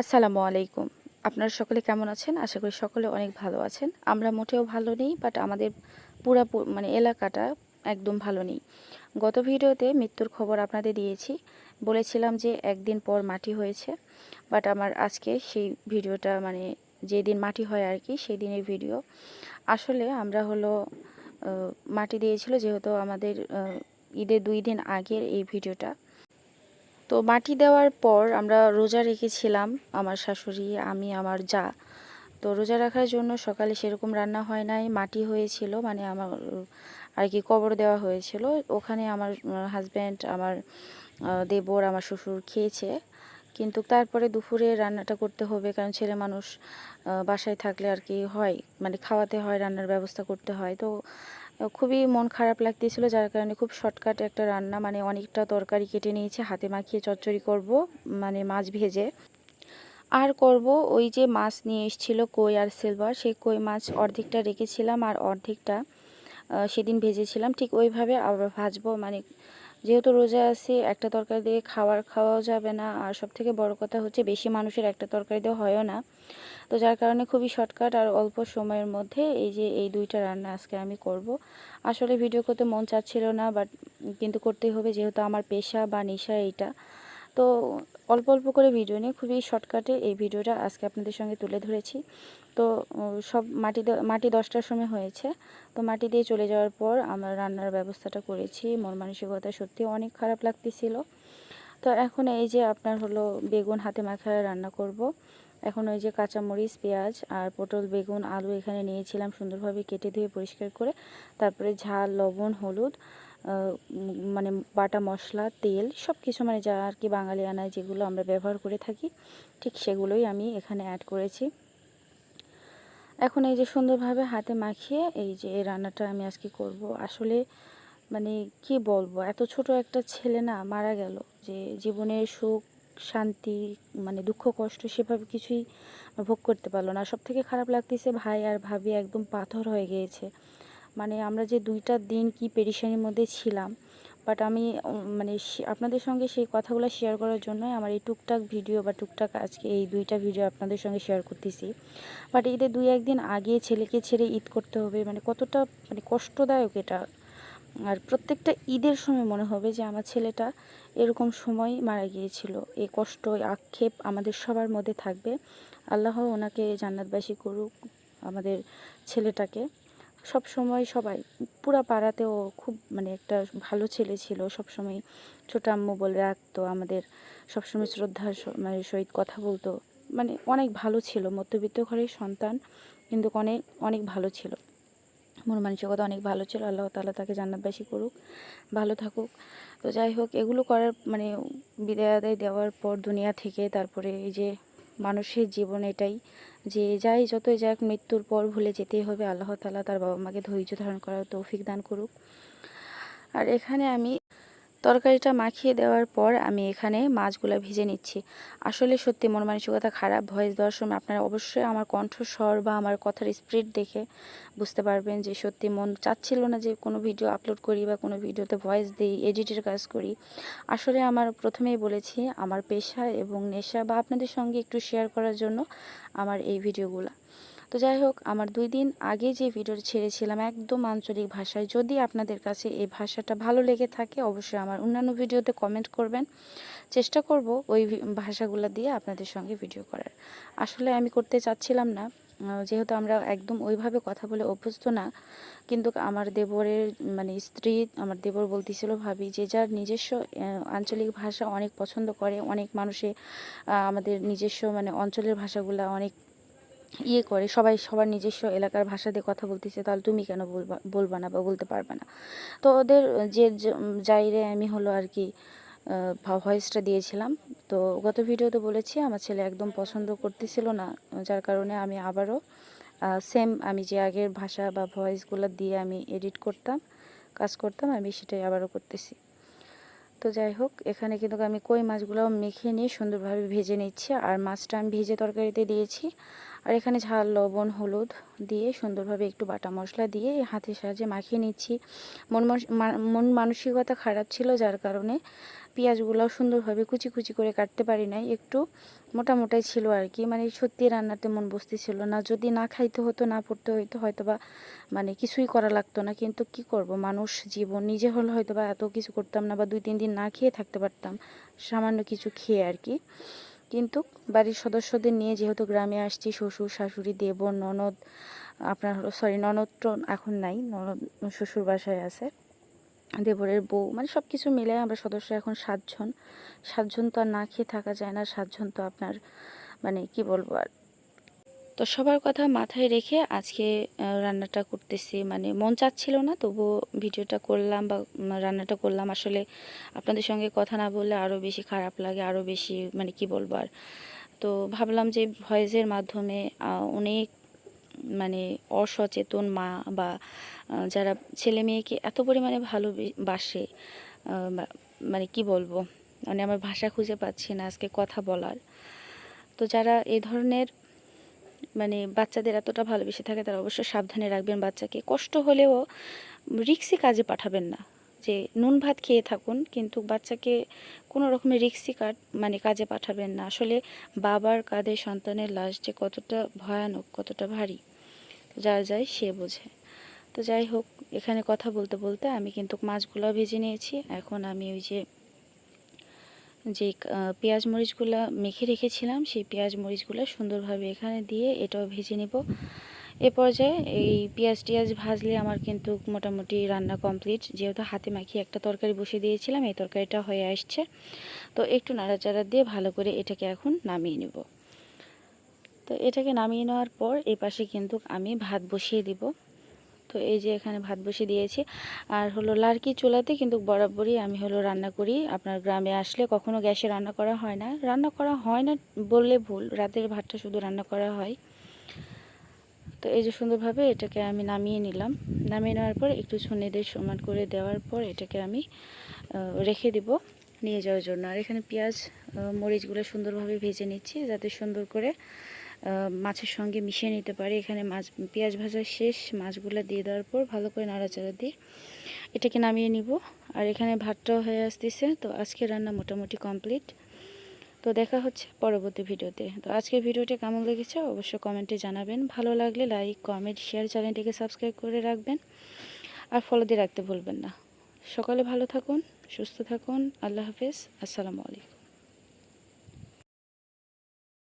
আসসালামু আলাইকুম। আপনারা সকলে কেমন আছেন? আশা করি সকলে অনেক ভালো আছেন। আমরা মোটেও ভালো নেই বাট আমাদের পুরা মানে এলাকাটা একদম ভালো নেই। গত ভিডিওতে মৃত্যুর খবর আপনাদের দিয়েছি। বলেছিলাম যে একদিন পর মাটি হয়েছে বাট আমার আজকে সেই ভিডিওটা মানে যেদিন মাটি হয় আর কি সেই দিনের ভিডিও। আসলে আমরা হলো মাটি দিয়েছিল যেহেতু আমাদের ঈদের দুই দিন আগের এই ভিডিওটা। তো মাটি দেওয়ার পর আমরা রোজা রেখেছিলাম, আমার শাশুড়ি, আমি, আমার যা। তো রোজা রাখার জন্য সকালে সেরকম রান্না হয় নাই, মাটি হয়েছিল মানে আমার আর কি কবর দেওয়া হয়েছিল। ওখানে আমার হাজব্যান্ড আমার দেবর, আমার শ্বশুর খেয়েছে। কিন্তু তারপরে দুপুরে রান্নাটা করতে হবে, কারণ ছেলে মানুষ বাসায় থাকলে আর কি হয় মানে খাওয়াতে হয়, রান্নার ব্যবস্থা করতে হয়। তো খুবই মন খারাপ লাগতেছিল, যার কারণে খুব শর্টকাট একটা রান্না মানে অনেকটা তরকারি কেটে নিয়েছে, হাতে মাখিয়ে চচ্চড়ি করব মানে মাছ ভেজে। আর করব ওই যে মাছ নিয়ে এসেছিল কই আর সিলভার, সেই কই মাছ অর্ধেকটা রেখেছিলাম আর অর্ধেকটা সেদিন ভেজেছিলাম। ঠিক ওইভাবে আবার ভাজবো মানে যেহেতু রোজা আছি, একটা তরকারি দিয়ে খাবার খাওয়াও যাবে না। আর সব থেকে বড় কথা হচ্ছে বেশি মানুষের একটা তরকারি দিয়ে হয়ও না। তো যার কারণে খুবই শর্টকাট আর অল্প সময়ের মধ্যে এই যে এই দুইটা রান্না আজকে আমি করব। আসলে ভিডিও করতে মন চাচ্ছিল না বাট কিন্তু করতেই হবে যেহেতু আমার পেশা বা নেশা এইটা। তো অল্প অল্প করে ভিডিও নিয়ে খুবই শর্টকাটে এই ভিডিওটা আজকে আপনাদের সঙ্গে তুলে ধরেছি। তো সব মাটি মাটি দশটার সময় হয়েছে। তো মাটি দিয়ে চলে যাওয়ার পর আমরা রান্নার ব্যবস্থাটা করেছি। মন মানসিকতা সত্যি অনেক খারাপ লাগতেছিল। তো এখন এই যে আপনার হলো বেগুন হাতে মাখায় রান্না করব। এখন ওই যে কাঁচামরিচ, পেঁয়াজ আর পটল, বেগুন, আলু এখানে নিয়েছিলাম সুন্দরভাবে কেটে ধুয়ে পরিষ্কার করে। তারপরে ঝাল, লবণ, হলুদ মানে বাটা মশলা, তেল সব কিছু মানে যা আর কি বাঙালি আনায় যেগুলো আমরা ব্যবহার করে থাকি, ঠিক সেগুলোই আমি এখানে অ্যাড করেছি। এখন এই যে সুন্দরভাবে হাতে মাখিয়ে এই যে এই রান্নাটা আমি আজকে করব। আসলে মানে কি বলব, এত ছোট একটা ছেলে না, মারা গেল যে জীবনের সুখ, শান্তি মানে দুঃখ, কষ্ট সেভাবে কিছুই ভোগ করতে পারল না। সব থেকে খারাপ লাগতেছে ভাই আর ভাবি একদম পাথর হয়ে গিয়েছে। মানে আমরা যে দুইটা দিন কি পেরেশানির মধ্যে ছিলাম বাট আমি মানে আপনাদের সঙ্গে সেই কথাগুলো শেয়ার করার জন্যই আমার এই টুকটাক ভিডিও বা টুকটাক আজকে এই দুইটা ভিডিও আপনাদের সঙ্গে শেয়ার করতেছি। বাট ঈদের দুই একদিন আগে ছেলেকে ছেড়ে ঈদ করতে হবে মানে কতটা মানে কষ্টদায়ক এটা। আর প্রত্যেকটা ঈদের সময় মনে হবে যে আমার ছেলেটা এরকম সময় মারা গিয়েছিল। এই কষ্ট আক্ষেপ আমাদের সবার মধ্যে থাকবে। আল্লাহ ওনাকে জান্নাতবাসী করুক আমাদের ছেলেটাকে। সব সময় সবাই, পুরা পাড়াতেও খুব মানে একটা ভালো ছেলে ছিল, সব সময় ছোট আম্মু বলে রাখতো আমাদের সবসময় শ্রদ্ধার স- মানে সহিত কথা বলতো। মানে অনেক ভালো ছিল, মধ্যবিত্ত ঘরের সন্তান, কিন্তু অনেক অনেক ভালো ছিল। মন মানসিকতা অনেক ভালো ছিল, আল্লাহ তাআলা তাকে জান্নাতবাসী করুক, ভালো থাকুক। তো যাই হোক, এগুলো করার মানে বিদায় আদায় দেওয়ার পর দুনিয়া থেকে তারপরে এই যে মানুষের জীবন এটাই যে যাই যতই যাক মৃত্যুর পর ভুলে যেতেই হবে, আল্লাহ তালা তার বাবা মাকে ধৈর্য ধারণ করার তৌফিক দান করুক। আর এখানে আমি তরকারিটা মাখিয়ে দেওয়ার পর আমি এখানে মাছগুলো ভেজে নিচ্ছি। আসলে সত্যি মন মানসিকতা খারাপ, ভয়েস দেওয়ার সময় আপনারা অবশ্যই আমার কণ্ঠস্বর বা আমার কথার স্পিড দেখে বুঝতে পারবেন যে সত্যি মন চাচ্ছিল না যে কোনো ভিডিও আপলোড করি বা কোনো ভিডিওতে ভয়েস দিই, এডিটের কাজ করি। আসলে আমার প্রথমেই বলেছি, আমার পেশা এবং নেশা বা আপনাদের সঙ্গে একটু শেয়ার করার জন্য আমার এই ভিডিওগুলো। তো যাই হোক, আমার দুই দিন আগে যে ভিডিওটা ছেড়েছিলাম একদম আঞ্চলিক ভাষায়। যদি আপনাদের কাছে এই ভাষাটা ভালো লেগে থাকে, অবশ্যই আমার অন্যান্য ভিডিওতে কমেন্ট করবেন। চেষ্টা করব ওই ভাষাগুলো দিয়ে আপনাদের সঙ্গে ভিডিও করার। আসলে আমি করতে চাচ্ছিলাম না যেহেতু আমরা একদম ওইভাবে কথা বলে অভ্যস্ত না, কিন্তু আমার দেবরের মানে স্ত্রী, আমার দেবর বলতেছিল, ভাবি, যে যার নিজস্ব আঞ্চলিক ভাষা অনেক পছন্দ করে, অনেক মানুষে আমাদের নিজস্ব মানে অঞ্চলের ভাষাগুলো অনেক ইয়ে করে, সবাই সবার নিজস্ব এলাকার ভাষা দিয়ে কথা বলতেছে, তাহলে তুমি কেন বলবা বলবা না বা বলতে পারবে না? তো ওদের যে যাইরে আমি হলো আর কি ভয়েসটা দিয়েছিলাম। তো গত ভিডিওতে বলেছি, আমার ছেলে একদম পছন্দ করতেছিল না, যার কারণে আমি আবারও সেম আমি যে আগের ভাষা বা ভয়েসগুলো দিয়ে আমি এডিট করতাম, কাজ করতাম, আমি সেটাই আবারও করতেছি। তো যাই হোক, এখানে কিন্তু আমি কই মাছগুলো মেখে নিয়ে সুন্দরভাবে ভেজে নিচ্ছি, আর মাছটা আমি ভেজে তরকারিতে দিয়েছি। আর এখানে ঝাল, লবণ, হলুদ দিয়ে সুন্দরভাবে একটু বাটা মশলা দিয়ে হাতের সাহায্যে মাখিয়ে নিচ্ছি। মন মন মানসিকতা খারাপ ছিল যার কারণে পেঁয়াজগুলোও সুন্দরভাবে কুচি কুচি করে কাটতে পারি নাই। একটু মোটামোটাই ছিল আর কি। মানে সত্যি রান্নাতে মন বসতেছিল না। যদি না খাইতে হতো, না পড়তে হইতো হয়তো বা মানে কিছুই করা লাগতো না। কিন্তু কি করব? মানুষ জীবন নিজে হলে হয়তো বা এত কিছু করতাম না বা দুই, তিন দিন না খেয়ে থাকতে পারতাম। সামান্য কিছু খেয়ে আর কি। কিন্তু বাড়ির সদস্যদের নিয়ে যেহেতু গ্রামে আসছি, শ্বশুর, শাশুড়ি দেব ননদ, আপনার সরি ননদ তো এখন নাই, ননদ, শ্বশুর বাসায় আছে। দেবরের বউ মানে সব কিছু মিলে আমরা সদস্য এখন সাতজন। সাতজন তো আর না খেয়ে থাকা যায় না, সাতজন তো আপনার মানে কি বলব আর তো সবার কথা মাথায় রেখে আজকে রান্নাটা করতেছি। মানে মন চাচ্ছিল না, তবুও ভিডিওটা করলাম বা রান্নাটা করলাম। আসলে আপনাদের সঙ্গে কথা না বললে আরও বেশি খারাপ লাগে আরও বেশি মানে কি বলব আর। তো ভাবলাম যে ভয়েসের মাধ্যমে অনেক মানে অসচেতন মা বা যারা ছেলে মেয়েকে এত পরিমাণে ভালোবাসে মানে কি বলব? মানে আমার ভাষা খুঁজে পাচ্ছি না আজকে কথা বলার। তো যারা এ ধরনের মানে বাচ্চাদের এতটা ভালোবেসে থাকে, তারা অবশ্যই সাবধানে রাখবেন বাচ্চাকে। কষ্ট হলেও রিক্সি কাজে পাঠাবেন না। যে নুন ভাত খেয়ে থাকুন, কিন্তু বাচ্চাকে কোনো রকমের রিক্সি কাজ মানে কাজে পাঠাবেন না। আসলে বাবার কাঁধে সন্তানের লাশ যে কতটা ভয়ানক, কতটা ভারী, যার যায় সে বোঝে। তো যাই হোক, এখানে কথা বলতে বলতে আমি কিন্তু মাছগুলো ভেজে নিয়েছি। এখন আমি ওই যে যে পেঁয়াজ মরিচগুলো মেখে রেখেছিলাম, সেই পেঁয়াজ মরিচগুলো সুন্দরভাবে এখানে দিয়ে এটাও ভেজে নেব। এ পর্যায়ে এই পেঁয়াজ টিয়াজ ভাজলে আমার কিন্তু মোটামুটি রান্না কমপ্লিট। যেহেতু হাতে মাখিয়ে একটা তরকারি বসিয়ে দিয়েছিলাম, এই তরকারিটা হয়ে আসছে। তো একটু নাড়াচাড়া দিয়ে ভালো করে এটাকে এখন নামিয়ে নেব। তো এটাকে নামিয়ে নেওয়ার পর এই পাশে কিন্তু আমি ভাত বসিয়ে দিব। তো এই যে এখানে ভাত বসিয়ে দিয়েছি। আর হলো লার্কি চুলাতে কিন্তু বরাবরই আমি হলো রান্না করি। আপনার গ্রামে আসলে কখনো গ্যাসে রান্না করা হয় না। রান্না করা হয় না বললে ভুল, রাতের ভাতটা শুধু রান্না করা হয়। তো এই যে সুন্দরভাবে এটাকে আমি নামিয়ে নিলাম। নামিয়ে নেওয়ার পর একটু ছুনেদের সমান করে দেওয়ার পর এটাকে আমি রেখে দিব নিয়ে যাওয়ার জন্য। আর এখানে পেঁয়াজ মরিচগুলো সুন্দরভাবে ভেজে নিচ্ছি যাতে সুন্দর করে মাছের সঙ্গে মিশিয়ে নিতে পারি। এখানে মাছ, পেঁয়াজ ভাজা শেষ। মাছগুলো দিয়ে দেওয়ার পর ভালো করে নাড়াচাড়া দিয়ে এটাকে নামিয়ে নিব। আর এখানে ভাতটাও হয়ে আসতেছে। তো আজকে রান্না মোটামুটি কমপ্লিট। তো দেখা হচ্ছে পরবর্তী ভিডিওতে। তো আজকের ভিডিওটি কেমন লেগেছে অবশ্যই কমেন্টে জানাবেন। ভালো লাগলে লাইক, কমেন্ট, শেয়ার চ্যানেলটিকে সাবস্ক্রাইব করে রাখবেন। আর ফলো দিয়ে রাখতে ভুলবেন না। সকালে ভালো থাকুন, সুস্থ থাকুন। আল্লাহ হাফেজ। আসসালামু আলাইকুম।